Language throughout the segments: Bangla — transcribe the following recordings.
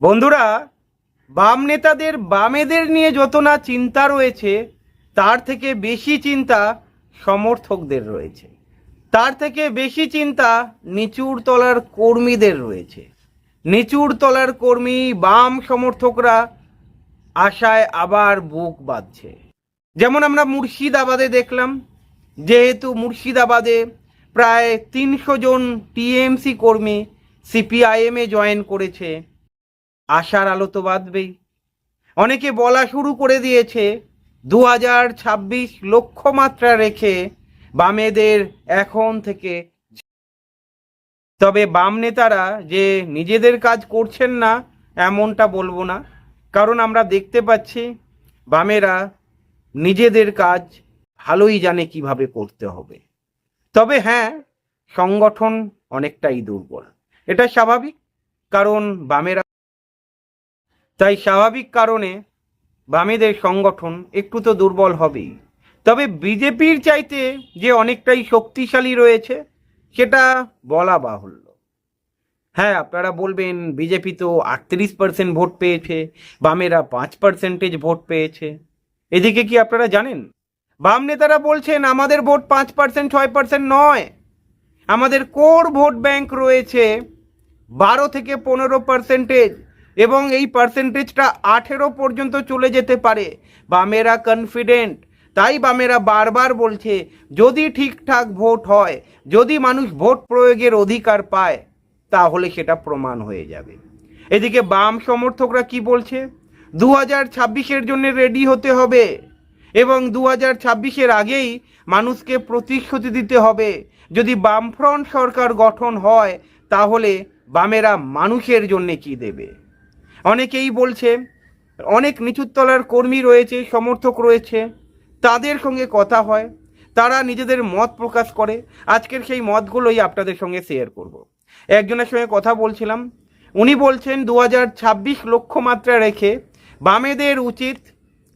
বন্ধুরা, বাম নেতাদের, বামেদের নিয়ে যত না চিন্তা রয়েছে, তার থেকে বেশি চিন্তা সমর্থকদের রয়েছে। তার থেকে বেশি চিন্তা নিচুর তলার কর্মীদের রয়েছে। নিচুর তলার কর্মী, বাম সমর্থকরা আশায় আবার বুক বাঁধছে। যেমন আমরা মুর্শিদাবাদে দেখলাম, যেহেতু মুর্শিদাবাদে প্রায় তিনশো জন টিএমসি কর্মী সিপিআইএমে জয়েন করেছে আশার আলো তো বাঁধবেই। অনেকে বলা শুরু করে দিয়েছে দু হাজার ছাব্বিশ লক্ষ্যমাত্রা রেখে বামেদের এখন থেকে তবে বাম নেতারা যে নিজেদের কাজ করছেন না, এমনটা বলব না। কারণ আমরা দেখতে পাচ্ছি, বামেরা নিজেদের কাজ ভালোই জানে কীভাবে করতে হবে। তবে হ্যাঁ সংগঠন অনেকটাই দুর্বল। এটা স্বাভাবিক, কারণ বামেরা তাই স্বাভাবিক কারণে বামেদের সংগঠন একটু তো দুর্বল হবেই। তবে বিজেপির চাইতে যে অনেকটাই শক্তিশালী রয়েছে, সেটা বলা বাহুল্য। হ্যাঁ আপনারা বলবেন বিজেপি তো আটত্রিশ পার্সেন্ট ভোট পেয়েছে, বামেরা পাঁচ পার্সেন্টেজ ভোট পেয়েছে। এদিকে কি আপনারা জানেন? বাম নেতারা বলছেন, আমাদের ভোট পাঁচ পার্সেন্ট ছয় পার্সেন্ট নয়। আমাদের কোর ভোট ব্যাংক রয়েছে বারো থেকে পনেরো পার্সেন্টেজ এবং এই পার্সেন্টেজটা আঠেরো পর্যন্ত চলে যেতে পারে। বামেরা কনফিডেন্ট তাই বামেরা বারবার বলছে, যদি ঠিকঠাক ভোট হয়, যদি মানুষ ভোট প্রয়োগের অধিকার পায়, তাহলে সেটা প্রমাণ হয়ে যাবে। এদিকে বাম সমর্থকরা কি বলছে? দু হাজার ছাব্বিশের জন্য রেডি হতে হবে এবং দু হাজার ছাব্বিশের আগেই মানুষকে প্রতিশ্রুতি দিতে হবে। যদি বামফ্রন্ট সরকার গঠন হয়, তাহলে বামেরা মানুষের জন্যে কি দেবে? অনেকেই বলছে, অনেক নিচুতলার কর্মী রয়েছে, সমর্থক রয়েছে, তাদের সঙ্গে কথা হয়, তারা নিজেদের মত প্রকাশ করে। আজকের সেই মতগুলোই আপনাদের সঙ্গে শেয়ার করব। একজনের সঙ্গে কথা বলছিলাম, উনি বলছেন দু হাজার ছাব্বিশ লক্ষ্যমাত্রা রেখে বামেদের উচিত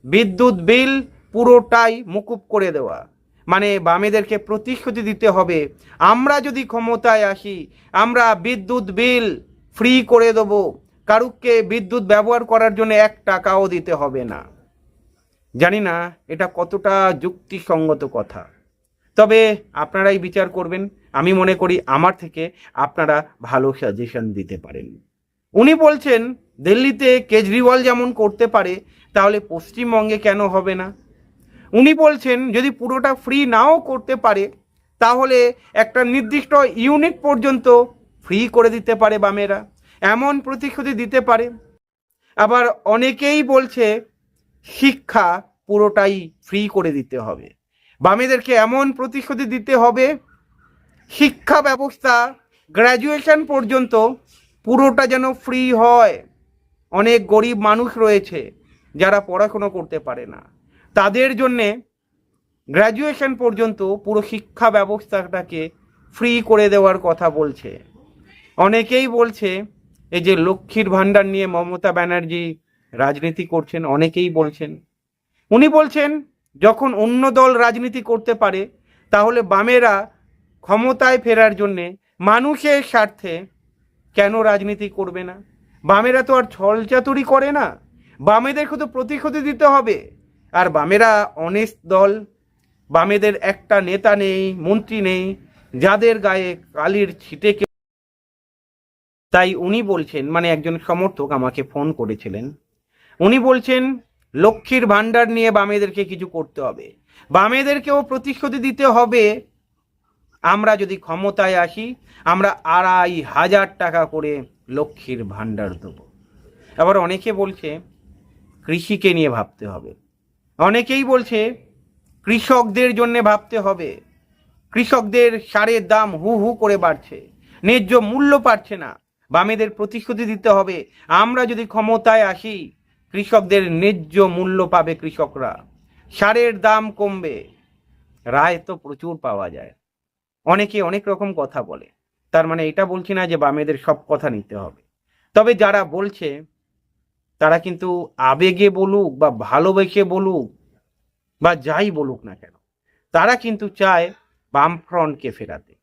বিদ্যুৎ বিল পুরোটাই মুকুব করে দেওয়া। মানে বামেদেরকে প্রতিশ্রুতি দিতে হবে, আমরা যদি ক্ষমতায় আসি, আমরা বিদ্যুৎ বিল ফ্রি করে দেবো। কারুককে বিদ্যুৎ ব্যবহার করার জন্য এক টাকাও দিতে হবে না। জানি না এটা কতটা যুক্তিসঙ্গত কথা। তবে আপনারাই বিচার করবেন, আমি মনে করি আমার থেকে আপনারা ভালো সাজেশন দিতে পারেন। উনি বলছেন, দিল্লিতে কেজরিওয়াল যেমন করতে পারে, তাহলে পশ্চিমবঙ্গে কেন হবে না? উনি বলছেন, যদি পুরোটা ফ্রি নাও করতে পারে, তাহলে একটা নির্দিষ্ট ইউনিট পর্যন্ত ফ্রি করে দিতে পারে বামেরা। এমন প্রতিশ্রুতি দিতে পারে। আবার অনেকেই বলছে, শিক্ষা পুরোটাই ফ্রি করে দিতে হবে। বামেদেরকে এমন প্রতিশ্রুতি দিতে হবে, শিক্ষা ব্যবস্থা গ্র্যাজুয়েশন পর্যন্ত পুরোটা যেন ফ্রি হয়। অনেক গরিব মানুষ রয়েছে যারা পড়াশুনো করতে পারে না। তাদের জন্যে গ্র্যাজুয়েশন পর্যন্ত পুরো শিক্ষা ব্যবস্থাটাকে ফ্রি করে দেওয়ার কথা বলছে। অনেকেই বলছে এই যে লক্ষ্মীর ভাণ্ডার নিয়ে মমতা ব্যানার্জি রাজনীতি করছেন, অনেকেই বলছেন। উনি বলছেন, যখন অন্য দল রাজনীতি করতে পারে, তাহলে বামেরা ক্ষমতায় ফেরার জন্যে মানুষের স্বার্থে কেন রাজনীতি করবে না? বামেরা তো আর ছলচাতুরি করে না। বামেদেরকে তো প্রতিশ্রুতি দিতে হবে। আর বামেরা অনেস্ট দল, বামেদের একটা নেতা নেই, মন্ত্রী নেই, যাদের গায়ে কালির ছিটে তাই উনি বলছেন মানে একজন সমর্থক আমাকে ফোন করেছিলেন, উনি বলছেন, লক্ষ্মীর ভাণ্ডার নিয়ে বামেদেরকে কিছু করতে হবে। বামেদেরকেও প্রতিশ্রুতি দিতে হবে। আমরা যদি ক্ষমতায় আসি, আমরা আড়াই হাজার টাকা করে লক্ষ্মীর ভাণ্ডার দেবো। আবার অনেকে বলছে, কৃষিকে নিয়ে ভাবতে হবে। অনেকেই বলছে, কৃষকদের জন্য ভাবতে হবে। কৃষকদের সারের দাম হু হু করে বাড়ছে। ন্যায্য মূল্য পাচ্ছে না। বামেদের প্রতিশ্রুতি দিতে হবে। আমরা যদি ক্ষমতায় আসি, কৃষকদের ন্যায্য মূল্য পাবে কৃষকরা। সারের দাম কমবে। রায় তো প্রচুর পাওয়া যায়। অনেকে অনেক রকম কথা বলে। তার মানে এটা বলছি না যে বামেদের সব কথা নিতে হবে। তবে যারা বলছে, তারা কিন্তু আবেগে বলুক বা ভালোবেসে বলুক বা যাই বলুক না কেন, তারা কিন্তু চায় বামফ্রন্টকে ফেরাতে।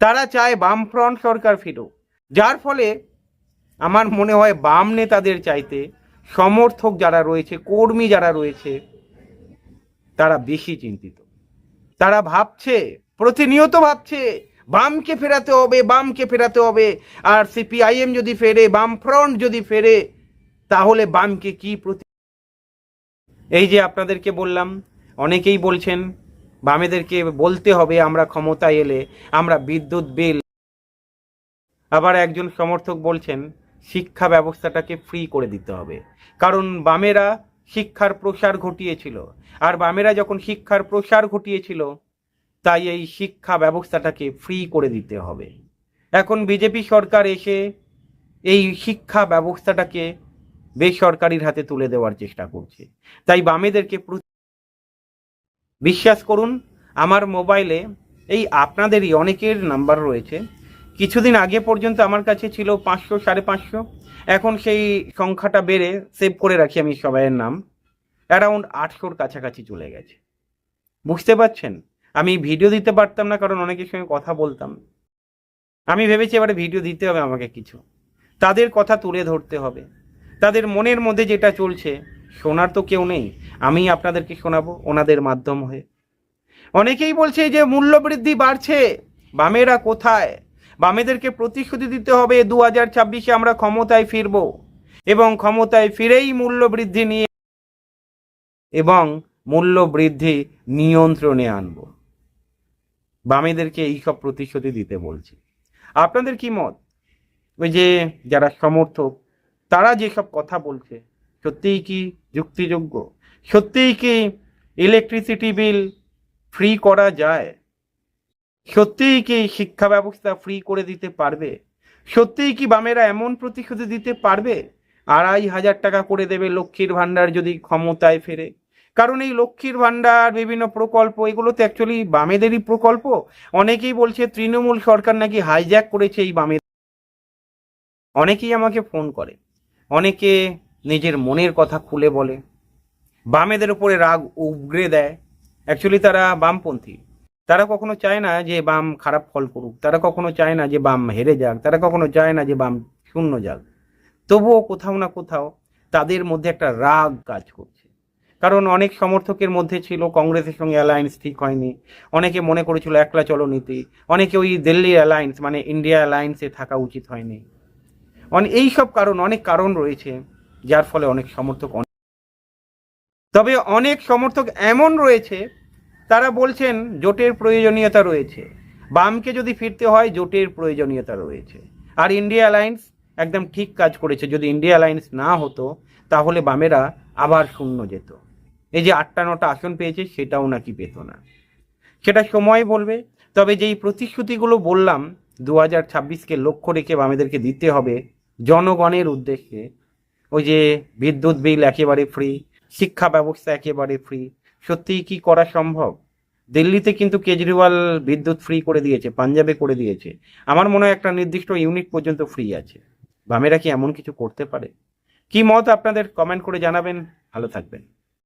তারা চায় বামফ্রন্ট সরকার ফিরুক। যার ফলে আমার মনে হয় বাম নেতাদের চাইতে সমর্থক যারা রয়েছে, কর্মী যারা রয়েছে, তারা বেশি চিন্তিত। তারা ভাবছে, প্রতিনিয়ত ভাবছে, বামকে ফেরাতে হবে, বামকে ফেরাতে হবে। আর সিপিআইএম যদি ফেরে বাম ফ্রন্ট যদি ফেরে, তাহলে বামকে কি প্রতি এই যে আপনাদেরকে বললাম, অনেকেই বলছেন, বামেদেরকে বলতে হবে, আমরা ক্ষমতায় এলে আমরা বিদ্যুৎ বিল আবার একজন সমর্থক বলছেন, শিক্ষা ব্যবস্থাটাকে ফ্রি করে দিতে হবে। কারণ বামেরা শিক্ষার প্রসার ঘটিয়েছিল। আর বামেরা যখন শিক্ষার প্রসার ঘটিয়েছিল, তাই এই শিক্ষা ব্যবস্থাটাকে ফ্রি করে দিতে হবে। এখন বিজেপি সরকার এসে এই শিক্ষা ব্যবস্থাটাকে বেসরকারির হাতে তুলে দেওয়ার চেষ্টা করছে। তাই বামেদেরকে বিশ্বাস করুন, আমার মোবাইলে এই আপনাদেরই অনেকের নাম্বার রয়েছে। কিছুদিন আগে পর্যন্ত আমার কাছে ছিল পাঁচশো, সাড়ে পাঁচশো। এখন সেই সংখ্যাটা বেড়ে সেভ করে রাখি আমি সবাইয়ের নাম। অ্যারাউন্ড আটশোর কাছাকাছি চলে গেছে। বুঝতে পারছেন? আমি ভিডিও দিতে পারতাম না, কারণ অনেকের সঙ্গে কথা বলতাম। আমি ভেবেছি এবারে ভিডিও দিতে হবে আমাকে কিছু। তাদের কথা তুলে ধরতে হবে। তাদের মনের মধ্যে যেটা চলছে, শোনার তো কেউ নেই। আমি আপনাদেরকে শোনাবো ওনাদের মাধ্যম হয়ে। অনেকেই বলছে যে মূল্য বৃদ্ধি বাড়ছে। বামেরা কোথায়? বামেদেরকে প্রতিশ্রুতি দিতে হবে দু হাজার ছাব্বিশে আমরা ক্ষমতায় ফিরব এবং ক্ষমতায় ফিরেই মূল্য বৃদ্ধি নিয়ে এবং মূল্য বৃদ্ধি নিয়ন্ত্রণে আনব। বামেদেরকে এইসব প্রতিশ্রুতি দিতে বলছি। আপনাদের কি মত? ওই যে যারা সমর্থক, তারা যেসব কথা বলছে, সত্যিই কি যুক্তিযোগ্য? সত্যিই কি ইলেকট্রিসিটি বিল ফ্রি করা যায়? সত্যিই কি শিক্ষা ব্যবস্থা ফ্রি করে দিতে পারবে? সত্যিই কি বামেরা এমন প্রতিশ্রুতি দিতে পারবে? আড়াই হাজার টাকা করে দেবে লক্ষ্মীর ভাণ্ডার যদি ক্ষমতায় ফেরে। কারণ এই লক্ষ্মীর ভাণ্ডার, বিভিন্ন প্রকল্প, এগুলো তো অ্যাকচুয়ালি বামেদেরই প্রকল্প। অনেকেই বলছে তৃণমূল সরকার নাকি হাইজ্যাক করেছে এই বামে অনেকেই আমাকে ফোন করে। অনেকে নিজের মনের কথা খুলে বলে। বামেদের উপরে রাগ উগড়ে দেয়। অ্যাকচুয়ালি তারা বামপন্থী। তারা কখনো চায় না যে বাম খারাপ ফল করুক, তারা কখনো চায় না যে বাম হেরে যাক, তারা কখনো চায় না যে বাম শূন্য যাক। তবুও কোথাও না কোথাও তাদের মধ্যে একটা রাগ কাজ করছে। কারণ অনেক সমর্থকের মধ্যে ছিল, কংগ্রেসের সঙ্গে অ্যালায়েন্স ঠিক হয়নি, অনেকে মনে করেছিল একলা চলো নীতি অনেকে ওই দিল্লি অ্যালায়েন্স মানে ইন্ডিয়া অ্যালায়েন্সে থাকা উচিত হয়নি। অনেক এইসব কারণ, অনেক কারণ রয়েছে, যার ফলে অনেক সমর্থক তবে অনেক সমর্থক এমন রয়েছে তারা বলছেন, জোটের প্রয়োজনীয়তা রয়েছে। বামকে যদি ফিরতে হয়, জোটের প্রয়োজনীয়তা রয়েছে। আর ইন্ডিয়া অ্যালায়েন্স একদম ঠিক কাজ করেছে। যদি ইন্ডিয়া অ্যালায়েন্স না হতো, তাহলে বামেরা আবার শূন্য যেত। এই যে আটটা, নটা আসন পেয়েছে, সেটাও নাকি পেত না। সেটা সময় বলবে, তবে যেই প্রতিশ্রুতিগুলো বললাম দু হাজার ছাব্বিশকে লক্ষ্য রেখে বামেদেরকে দিতে হবে জনগণের উদ্দেশ্যে। ওই যে বিদ্যুৎ বিল একেবারে ফ্রি শিক্ষা ব্যবস্থা একেবারে ফ্রি সত্যিই কি করা সম্ভব? দিল্লিতে কিন্তু কেজরিওয়াল বিদ্যুৎ ফ্রি করে দিয়েছে, পাঞ্জাবে করে দিয়েছে। আমার মনে হয় একটা নির্দিষ্ট ইউনিট পর্যন্ত ফ্রি আছে। বামেরা কি এমন কিছু করতে পারে? কি মত আপনাদের? কমেন্ট করে জানাবেন। ভালো থাকবেন।